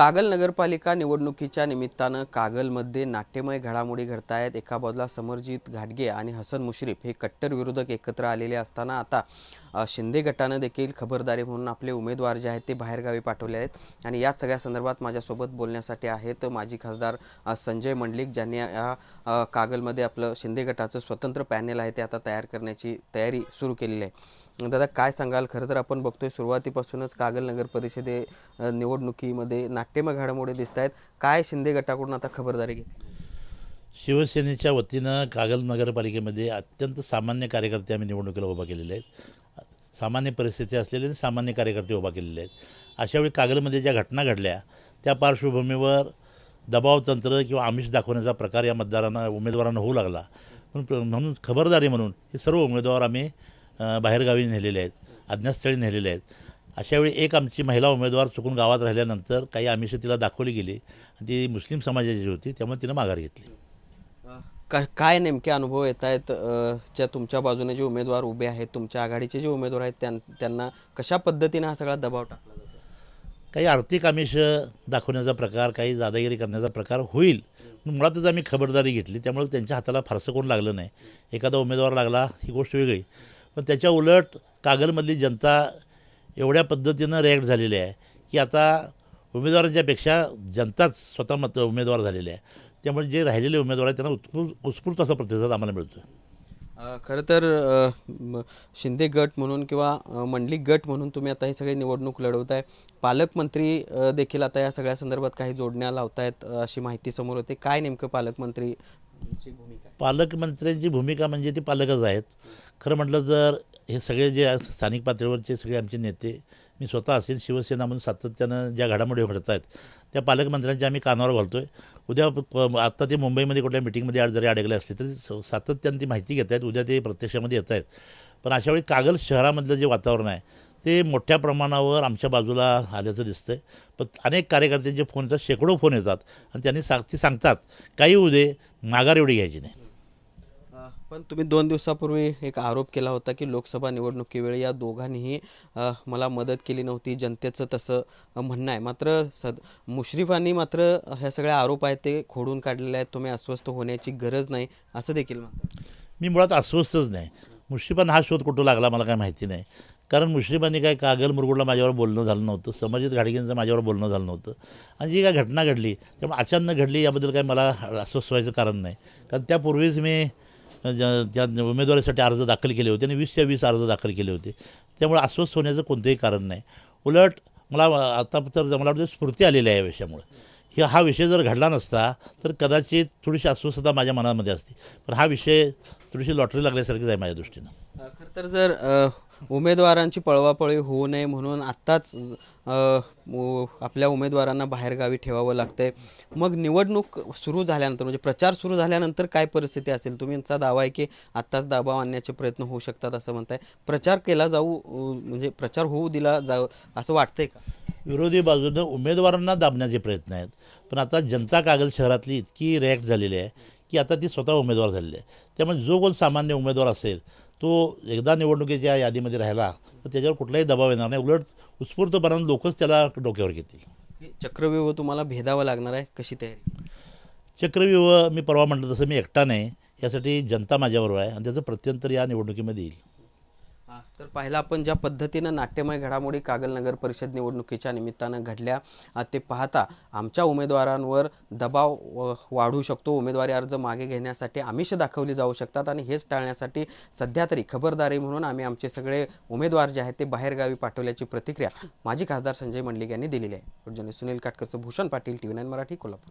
कागल नगरपालिका निवडणुकीच्या निमित्तानं कागलमध्ये नाट्यमय घडामोडी घडत आहेत एका बाजूला समरजित घाटगे आणि हसन मुश्रीफ हे कट्टर विरोधक एकत्र आलेले असताना आता शिंदे गटानं देखील खबरदारी म्हणून आपले उमेदवार जे आहेत ते बाहेरगावी पाठवले आहेत. आणि याच सगळ्या संदर्भात माझ्यासोबत बोलण्यासाठी आहेत माजी खासदार संजय मंडलिक ज्यांनी या कागलमध्ये आपलं शिंदे गटाचं स्वतंत्र पॅनेल आहे ते आता तयार करण्याची तयारी सुरू केलेली आहे. दादा काय सांगाल? खरं तर आपण बघतोय सुरुवातीपासूनच कागल नगर परिषदे निवडणुकीमध्ये नाट्यमय घडामोडी दिसत आहेत काय शिंदे गटाकडून आता खबरदारी घेतली? शिवसेनेच्या वतीनं कागल नगरपालिकेमध्ये अत्यंत सामान्य कार्यकर्ते आम्ही निवडणुकीला उभा केलेले आहेत. सामान्य परिस्थिती असलेले आणि सामान्य कार्यकर्ते उभा केलेले आहेत. अशावेळी कागलमध्ये ज्या घटना घडल्या त्या पार्श्वभूमीवर दबाव तंत्र किंवा आमिष दाखवण्याचा प्रकार या मतदारांना उमेदवारांना होऊ लागला. म्हणून म्हणून खबरदारी म्हणून हे सर्व उमेदवार आम्ही बाहेरगावी नेलेले आहेत अज्ञातस्थळी नेलेले आहेत. अशावेळी एक आमची महिला उमेदवार चुकून गावात राहिल्यानंतर काही आमिष तिला दाखवली गेली. आणि ती मुस्लिम समाजाची होती त्यामुळे तिनं माघार घेतली. काय काय नेमके अनुभव येत आहेत? ज्या तुमच्या बाजूने जे उमेदवार उभे आहेत तुमच्या आघाडीचे जे उमेदवार आहेत त्यां त्यांना कशा पद्धतीने हा सगळा दबाव टाकला जातो? काही आर्थिक आमिष दाखवण्याचा प्रकार काही दादागिरी करण्याचा प्रकार होईल. मुळातच आम्ही खबरदारी घेतली त्यामुळे त्यांच्या हाताला फारसं कोण लागलं नाही. एखादा उमेदवार लागला ही गोष्ट वेगळी. पण त्याच्या उलट कागलमधली जनता एवढ्या पद्धतीनं रिॲक्ट झालेली आहे की आता उमेदवारांच्यापेक्षा जनताच स्वतः मत उमेदवार झालेले आहे. त्यामुळे जे राहिलेले उमेदवार आहेत त्यांना उत्स्फूर्त उत्स्फूर्त असा प्रतिसाद आम्हाला मिळतो आहे खरं तर शिंदे गट म्हणून किंवा मंडली गट म्हणून तुम्ही आता ही सगळी निवडणूक लढवत आहे पालकमंत्री देखील आता या सगळ्या संदर्भात काही जोडण्या लावतायत अशी माहिती समोर होते काय नेमकं पालकमंत्री पालकमंत्र्यांची भूमिका. म्हणजे ते पालकच आहेत. खरं म्हटलं तर हे सगळे जे स्थानिक पातळीवरचे सगळे आमचे नेते मी स्वतः असेल शिवसेना म्हणून सातत्यानं ज्या घडामोडी घडत आहेत त्या पालकमंत्र्यांच्या आम्ही कानावर घालतो आहे उद्या आत्ता ते मुंबईमध्ये कुठल्या मिटिंगमध्ये जरी अडकले असले तरी सातत्यानं ती माहिती घेत आहेत उद्या ते प्रत्यक्षामध्ये येत आहेत पण अशावेळी कागल शहरामधलं जे वातावरण आहे ते मोठ्या प्रमाणावर आमच्या बाजूला आल्याचं दिसतंय. पण अनेक कार्यकर्त्यांचे फोन येतात शेकडो फोन येतात आणि त्यांनी सांग ते सांगतात काही होऊ दे माघार एवढी घ्यायची नाही. पण तुम्ही दोन दिवसापूर्वी एक आरोप केला होता की लोकसभा निवडणुकीवेळी या दोघांनीही मला मदत केली नव्हती जनतेचं तसं म्हणणं आहे. मात्र सद मुश्रीफांनी मात्र ह्या सगळ्या आरोप आहेत ते खोडून काढलेले आहेत. तुम्ही अस्वस्थ होण्याची गरज नाही असं देखील म्हणतात. मी मुळात अस्वस्थच नाही. मुश्रीफांना हा शोध कुठं लागला मला काय माहिती नाही. कारण मुश्रीफांनी काय कागल मुरगुडला माझ्यावर बोलणं झालं नव्हतं समजित घाडगेंचं माझ्यावर बोलणं झालं नव्हतं. आणि जी काय घटना घडली त्यामुळे अचानक घडली याबद्दल काय मला अस्वस्थ व्हायचं कारण नाही. कारण त्यापूर्वीच मी ज्या त्या उमेदवारीसाठी अर्ज दाखल केले होते आणि वीसच्या वीस अर्ज दाखल केले होते. त्यामुळे अस्वस्थ होण्याचं कोणतंही कारण नाही. उलट मला आता तर मला वाटतं स्फूर्ती आलेली आहे या विषयामुळे. ही हा विषय जर घडला नसता तर कदाचित थोडीशी अस्वस्थता माझ्या मनामध्ये असती. पण हा विषय थोडीशी लॉटरी लागल्यासारखीच आहे माझ्या दृष्टीनं. खरं तर जर उमेदवारांची पळवापळी होऊ नये म्हणून आत्ताच आपल्या उमेदवारांना बाहेरगावी ठेवावं लागतंय. मग निवडणूक सुरू झाल्यानंतर म्हणजे प्रचार सुरू झाल्यानंतर काय परिस्थिती असेल? तुमचा दावा आहे की आत्ताच दबाव आणण्याचे प्रयत्न होऊ शकतात असं म्हणताय. प्रचार केला जाऊ म्हणजे प्रचार होऊ दिला जाऊ असं वाटतंय का? विरोधी बाजूनं उमेदवारांना दाबण्याचे प्रयत्न आहेत. पण आता जनता कागल शहरातली इतकी रिॲक्ट झालेली आहे की आता ती स्वतः उमेदवार झालेली आहे. त्यामुळे जो कोण सामान्य उमेदवार असेल तो एकदा निवडणुकीच्या यादीमध्ये राहिला तर त्याच्यावर कुठलाही दबाव येणार नाही. उलट उत्स्फूर्तपणानं लोकच त्याला डोक्यावर घेतील. हे चक्रव्यूह तुम्हाला भेदावं लागणार आहे कशी तयारी? चक्रव्यूह मी परवा म्हटलं तसं मी एकटा नाही. यासाठी जनता माझ्याबरोबर आहे आणि त्याचं प्रत्यंतर या निवडणुकीमध्ये येईल. तर पाहिलं आपण ज्या पद्धतीनं नाट्यमय घडामोडी कागल नगर परिषद निवडणुकीच्या निमित्तानं घडल्या ते पाहता आमच्या उमेदवारांवर दबाव वाढू शकतो. उमेदवारी अर्ज मागे घेण्यासाठी आमिष दाखवली जाऊ शकतात आणि हेच टाळण्यासाठी सध्या तरी खबरदारी म्हणून आम्ही आमचे सगळे उमेदवार जे आहेत ते बाहेरगावी पाठवल्याची प्रतिक्रिया माजी खासदार संजय मंडलिक यांनी दिलेली आहे. Sunil काटकरचं Bhushan Patil T V nine Marathi Kolhapur.